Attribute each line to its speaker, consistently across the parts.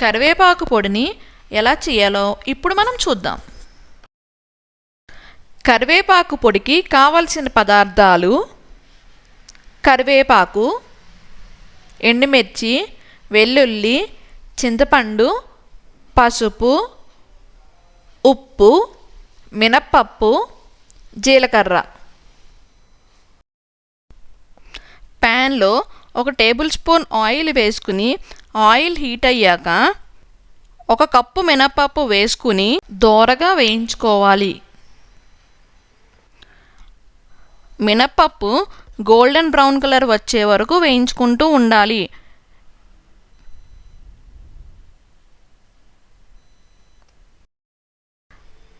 Speaker 1: కరివేపాకు పొడిని ఎలా చేయాలో ఇప్పుడు మనం చూద్దాం. కరివేపాకు పొడికి కావలసిన పదార్థాలు కరివేపాకు ఎండుమిర్చి వెల్లుల్లి చింతపండు పసుపు ఉప్పు మినప్పప్పు జీలకర్ర. ప్యాన్లో ఒక టేబుల్ స్పూన్ ఆయిల్ వేసుకుని ఆయిల్ హీట్ అయ్యాక ఒక కప్పు మినపప్పు వేసుకుని దోరగా వేయించుకోవాలి. మినపప్పు గోల్డెన్ బ్రౌన్ కలర్ వచ్చే వరకు వేయించుకుంటూ ఉండాలి.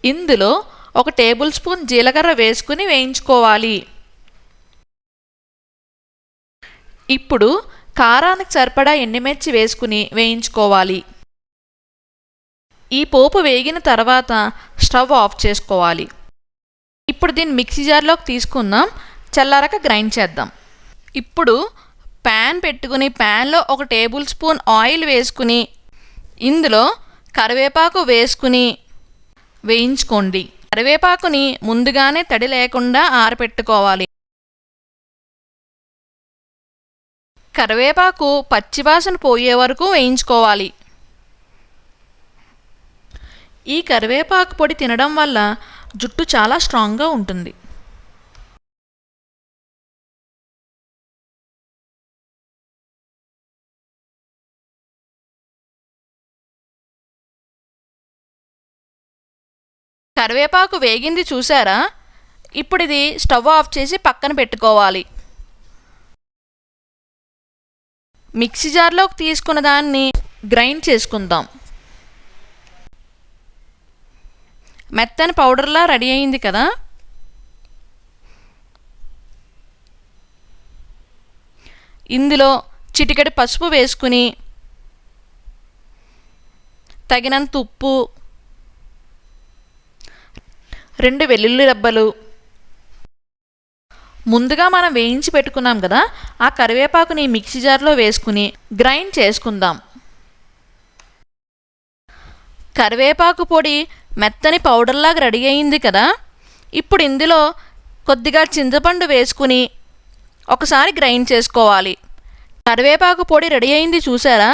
Speaker 1: ఇందులో ఒక టేబుల్ స్పూన్ జీలకర్ర వేసుకుని వేయించుకోవాలి. ఇప్పుడు కారానికి సరిపడా ఎండుమిర్చి వేసుకుని వేయించుకోవాలి. ఈ పోపు వేగిన తర్వాత స్టవ్ ఆఫ్ చేసుకోవాలి. ఇప్పుడు దీన్ని మిక్సీ జార్లోకి తీసుకుందాం. చల్లారక గ్రైండ్ చేద్దాం. ఇప్పుడు ప్యాన్ పెట్టుకుని ప్యాన్లో ఒక టేబుల్ స్పూన్ ఆయిల్ వేసుకుని ఇందులో కరివేపాకు వేసుకుని వేయించుకోండి. కరివేపాకుని ముందుగానే తడి లేకుండా ఆరపెట్టుకోవాలి. కరివేపాకు పచ్చివాసన పోయే వరకు వేయించుకోవాలి. ఈ కరివేపాకు పొడి తినడం వల్ల జుట్టు చాలా స్ట్రాంగ్గా ఉంటుంది. కరివేపాకు వేగింది చూసారా? ఇప్పుడు ఇది స్టవ్ ఆఫ్ చేసి పక్కన పెట్టుకోవాలి. మిక్సీ జార్లోకి తీసుకున్న దాన్ని గ్రైండ్ చేసుకుందాం. మెత్తని పౌడర్లా రెడీ అయింది కదా? ఇందులో చిటికెడు పసుపు వేసుకుని తగినంత ఉప్పు రెండు వెల్లుల్లి రబ్బలు ముందుగా మనం వేయించి పెట్టుకున్నాం కదా ఆ కరివేపాకుని మిక్సీ జార్లో వేసుకుని గ్రైండ్ చేసుకుందాం. కరివేపాకు పొడి మెత్తని పౌడర్లాగా రెడీ అయింది కదా ఇప్పుడు ఇందులో కొద్దిగా చింతపండు వేసుకుని ఒకసారి గ్రైండ్ చేసుకోవాలి. కరివేపాకు పొడి రెడీ అయింది చూసారా?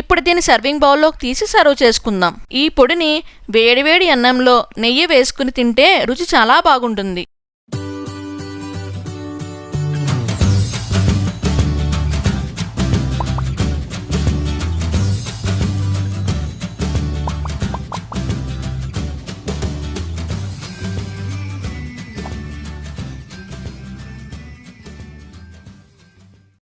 Speaker 1: ఇప్పుడు దీన్ని సర్వింగ్ బౌల్లోకి తీసి సర్వ్ చేసుకుందాం. ఈ పొడిని వేడివేడి అన్నంలో నెయ్యి వేసుకుని తింటే రుచి చాలా బాగుంటుంది.